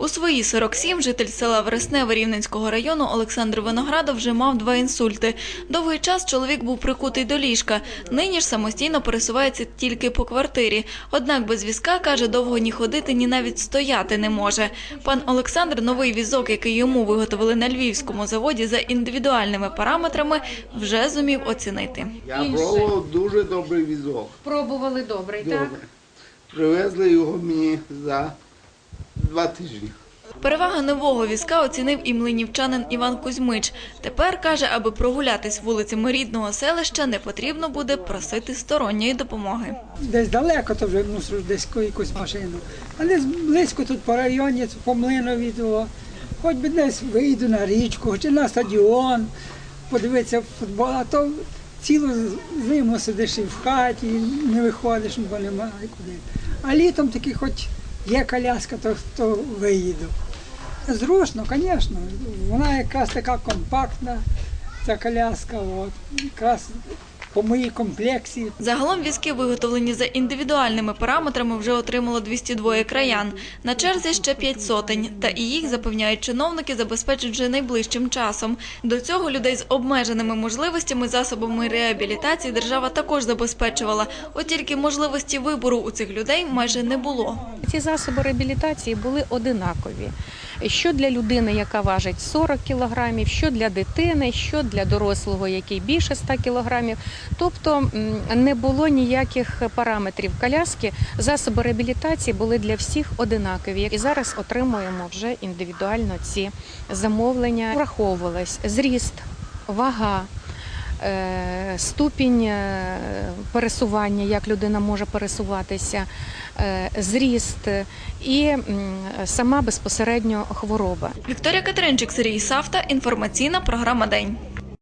У свої 47 житель села Вересневе Рівненського району Олександр Виноградов вже мав два інсульти. Довгий час чоловік був прикутий до ліжка. Нині ж самостійно пересувається тільки по квартирі. Однак без візка, каже, довго ні ходити, ні навіть стояти не може. Пан Олександр новий візок, який йому виготовили на львівському заводі за індивідуальними параметрами, вже зумів оцінити. Я пробував дуже добрий візок. Пробували добрий, так? Добре. Привезли його мені за два тижні. Перевага нового візка оцінив і млинівчанин Іван Кузьмич. Тепер, каже, аби прогулятись вулицями рідного селища, не потрібно буде просити сторонньої допомоги. Десь далеко, то вже мусиш десь якусь машину. А десь близько тут по районі, по млинові, то хоч би десь вийду на річку, чи на стадіон, подивитися футбол, а то цілу зиму сидиш і в хаті, не виходиш, бо немає куди. А літом таки хоч є коляска, то, то виїду. Зручно, звісно. Вона якраз така компактна, ця коляска, от. якраз по моїй комплексі. Загалом візки, виготовлені за індивідуальними параметрами, вже отримало 202 краян. На черзі ще 5 сотень, та і їх, запевняють чиновники, забезпечать вже найближчим часом. До цього людей з обмеженими можливостями, засобами реабілітації держава також забезпечувала. От тільки можливості вибору у цих людей майже не було. Ці засоби реабілітації були одинакові. Що для людини, яка важить 40 кілограмів, що для дитини, що для дорослого, який більше 100 кілограмів. Тобто не було ніяких параметрів коляски. Засоби реабілітації були для всіх одинакові. І зараз отримуємо вже індивідуально ці замовлення. Враховувалась зріст, вага. Е, Ступінь е, пересування, як людина може пересуватися, е, зріст і сама безпосередньо хвороба. Вікторія Катеринчик, Сергій Савта. Інформаційна програма День.